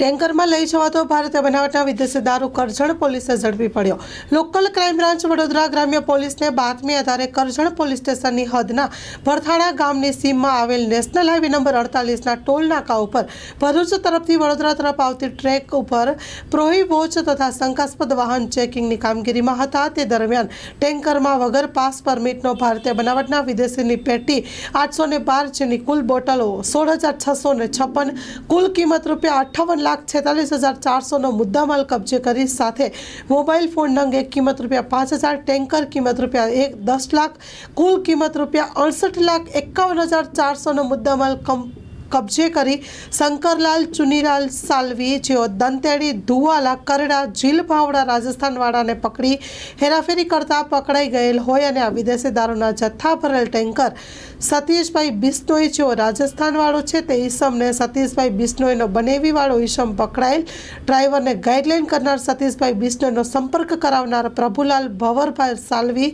ટેન્કરમાં લઈ જવાતો ભારતીય બનાવટના વિદેશી દારૂ કરજણ પોલીસે ઝડપી પડ્યો. લોકલ ક્રાઇમ બ્રાન્ચ વડોદરા ગ્રામ્ય પોલીસને બાતમી આધારે કરજણ પોલીસ સ્ટેશનની હદના ભરથાણા ગામની સીમમાં આવેલ નેશનલ હાઈવે નંબર અડતાલીસના ટોલ નાકા ઉપર ભરૂચ તરફથી વડોદરા તરફ આવતી ટ્રેક ઉપર પ્રોહી વોચ તથા શંકાસ્પદ વાહન ચેકિંગની કામગીરીમાં હતા. તે દરમિયાન ટેન્કરમાં વગર પાસ પરમિટનો ભારતીય બનાવટના વિદેશીની પેટી આઠસો ને બાર જેની કુલ બોટલો સોળ હજાર છસો ને છપ્પન, કુલ કિંમત રૂપિયા અઠ્ઠાવન લાખ છેતાલીસ હજાર ચારસોનો મુદ્દામાલ કબજે કરી સાથે મોબાઈલ ફોન એક કિંમત રૂપિયા પાંચ હજાર, ટેન્કર કિંમત રૂપિયા એક, દસ લાખ, કુલ કિંમત રૂપિયા અડસઠ લાખ એકાવન હજાર ચારસોનો મુદ્દામાલ કમ કબજે કરી શંકરલાલ, ચુનીલાલ સાલવી જેઓ દંતેડી, ધુવાલા, કરડા જીલ ભાવડા, રાજસ્થાનવાળાને પકડી હેરાફેરી કરતા પકડાઈ ગયેલ હોય અને આ વિદેશી દારૂના જથ્થા ભરેલ ટેન્કર સતીશભાઈ બિસ્નોઈ જેઓ રાજસ્થાનવાળો છે તે ઈસમને સતીશભાઈ બિસ્નોઈનો બનેવીવાળો ઈસમ પકડાયેલ. ડ્રાઈવરને ગાઈડલાઈન કરનાર સતીશભાઈ બિસ્નોઈનો સંપર્ક કરાવનાર પ્રભુલાલ ભવરભાઈ સાલવી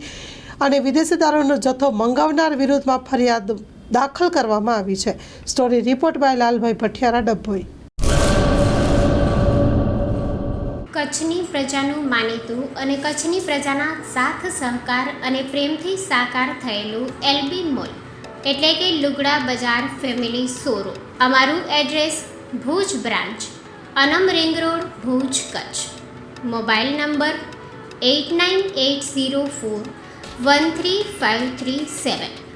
અને વિદેશી દારૂનો જથ્થો મંગાવનાર વિરુદ્ધમાં ફરિયાદ દાખલ કરવામાં આવી છે. Story report by Lalbhai Bhathiyara, Dabhoi. કચ્છની પ્રજાનું માનીતું અને કચ્છની પ્રજાના સાથ, સહકાર અને પ્રેમથી સાકાર થયેલું એલબી મોલ. એટલે કે લુગડા બજાર ફેમિલી સોરો અમારું એડ્રેસ ભુજ બ્રાન્ચ, અનમ ring road, Bhuj, Kutch. Mobile number eight nine eight zero four one three five three seven.